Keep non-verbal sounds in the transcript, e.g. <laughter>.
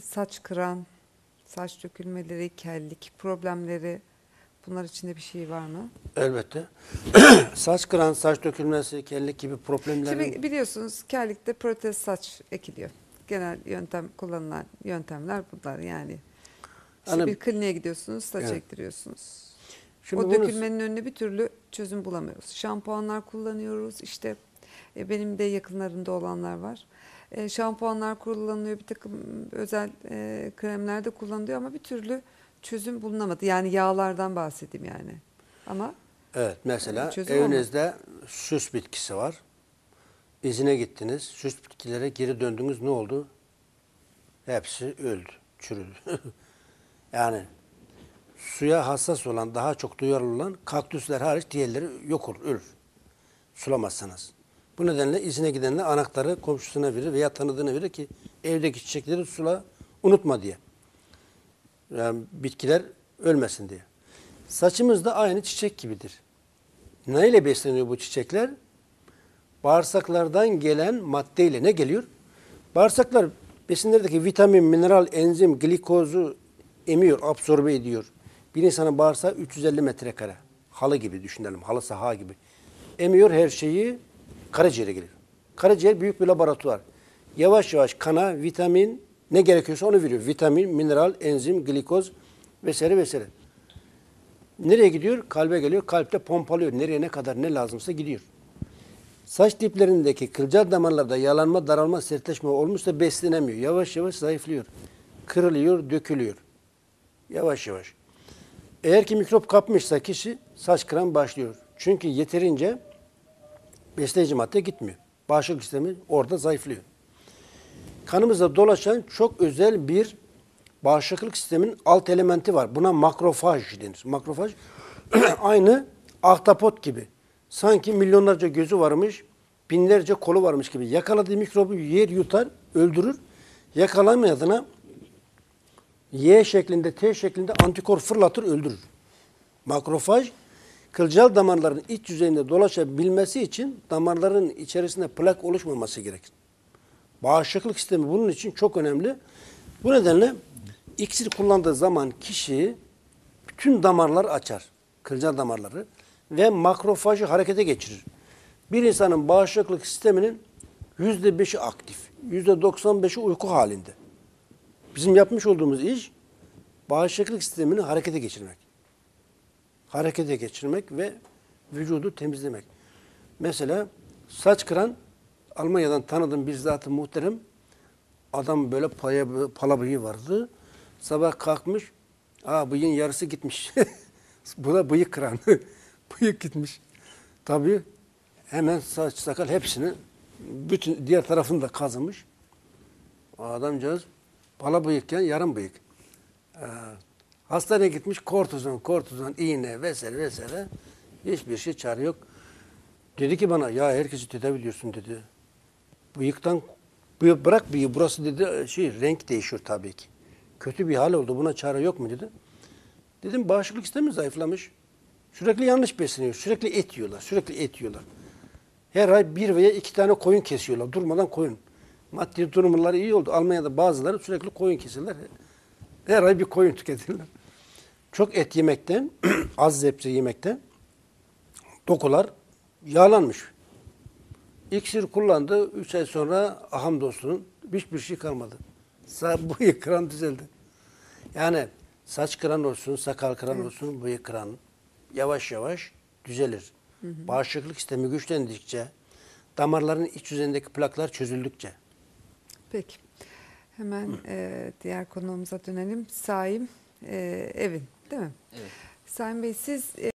Saç kıran, saç dökülmeleri, kellik problemleri bunlar içinde bir şey var mı? Elbette. <clears throat> saç kıran, saç dökülmesi, kellik gibi problemlerin Şimdi biliyorsunuz kellikte protez saç ekiliyor. Genel yöntem kullanılan yöntemler bunlar yani. İşte Hani- bir kliniğe gidiyorsunuz, saç Evet. ektiriyorsunuz. Şimdi o bunu- dökülmenin önüne bir türlü çözüm bulamıyoruz. Şampuanlar kullanıyoruz. İşte e, benim de yakınlarında olanlar var. E, şampuanlar kullanılıyor, bir takım özel e, kremler de kullanılıyor ama bir türlü çözüm bulunamadı. Yani yağlardan bahsedeyim yani. Ama Evet mesela Çözüm evinizde süs bitkisi var. İzine gittiniz. Süs bitkilere geri döndünüz. Ne oldu? Hepsi öldü, çürüdü. <laughs> yani suya hassas olan, daha çok duyarlı olan kaktüsler hariç diğerleri yok olur, ölür. Sulamazsanız. Bu nedenle izine gidenle anahtarı komşusuna verir veya tanıdığına verir ki evdeki çiçekleri sula unutma diye. Yani bitkiler ölmesin diye. Saçımız da aynı çiçek gibidir. Ne ile besleniyor bu çiçekler? Bağırsaklardan gelen maddeyle ne geliyor? Bağırsaklar besinlerdeki vitamin, mineral, enzim, glikozu emiyor, absorbe ediyor. Bir insanın bağırsağı 350 metrekare. Halı gibi düşünelim, halı saha gibi. Emiyor her şeyi, karaciğere geliyor. Karaciğer büyük bir laboratuvar. Yavaş yavaş kana vitamin ne gerekiyorsa onu veriyor. Vitamin, mineral, enzim, glikoz vesaire vesaire. Nereye gidiyor? Kalbe geliyor. Kalpte pompalıyor. Nereye ne kadar ne lazımsa gidiyor. Saç diplerindeki kılcal damarlarda yalanma, daralma, sertleşme olmuşsa beslenemiyor. Yavaş yavaş zayıflıyor. Kırılıyor, dökülüyor. Yavaş yavaş. Eğer ki mikrop kapmışsa kişi saç kıran başlıyor. Çünkü yeterince besleyici madde gitmiyor. Bağışıklık sistemi orada zayıflıyor. Kanımızda dolaşan çok özel bir bağışıklık sisteminin alt elementi var. Buna makrofaj denir. Makrofaj <clears throat> aynı ahtapot gibi. Sanki milyonlarca gözü varmış, binlerce kolu varmış gibi. Yakaladığı mikrobu yer yutar, öldürür. Yakalamayadığına Y şeklinde, T şeklinde antikor fırlatır, öldürür. Makrofaj, kılcal damarların iç yüzeyinde dolaşabilmesi için damarların içerisinde plak oluşmaması gerekir. Bağışıklık sistemi bunun için çok önemli. Bu nedenle iksir kullandığı zaman kişi bütün damarlar açar. Kılcal damarları ve makrofajı harekete geçirir. Bir insanın bağışıklık sisteminin yüzde beşi aktif, yüzde doksan beşi uyku halinde. Bizim yapmış olduğumuz iş bağışıklık sistemini harekete geçirmek. Harekete geçirmek ve vücudu temizlemek. Mesela saç kıran Almanya'dan tanıdığım bir zatı muhterem adam böyle paya, pala bıyığı vardı. Sabah kalkmış. Aa bıyığın yarısı gitmiş. <laughs> Bu da bıyık kıran. <laughs> bıyık gitmiş. Tabii hemen saç sakal hepsini bütün diğer tarafını da kazımış. O adamcağız pala bıyıkken yarım bıyık. Ee, hastaneye gitmiş kortizon, kortizon, iğne vesaire vesaire. Hiçbir şey çare yok. Dedi ki bana ya herkesi tedavi dedi. Bıyıktan bıyık bırak bıyığı burası dedi şey renk değişiyor tabii ki. Kötü bir hal oldu buna çare yok mu dedi. Dedim bağışıklık sistemi zayıflamış. Sürekli yanlış besleniyor. Sürekli et yiyorlar. Sürekli et yiyorlar. Her ay bir veya iki tane koyun kesiyorlar. Durmadan koyun. Maddi durumları iyi oldu. Almanya'da bazıları sürekli koyun kesilirler. Her ay bir koyun tüketirler. Çok et yemekten, <clears throat> az zepse yemekten dokular yağlanmış. İksir kullandı. Üç ay sonra hamdolsun hiçbir şey kalmadı. <laughs> Bıyık kıran düzeldi. Yani saç kıran olsun, sakal kıran olsun, bıyık kıran yavaş yavaş düzelir. Bağışıklık sistemi güçlendikçe, damarların iç yüzeyindeki plaklar çözüldükçe. peki. Hemen e, diğer konuğumuza dönelim. Saim e, Evin değil mi? Evet. Saim Bey siz... e,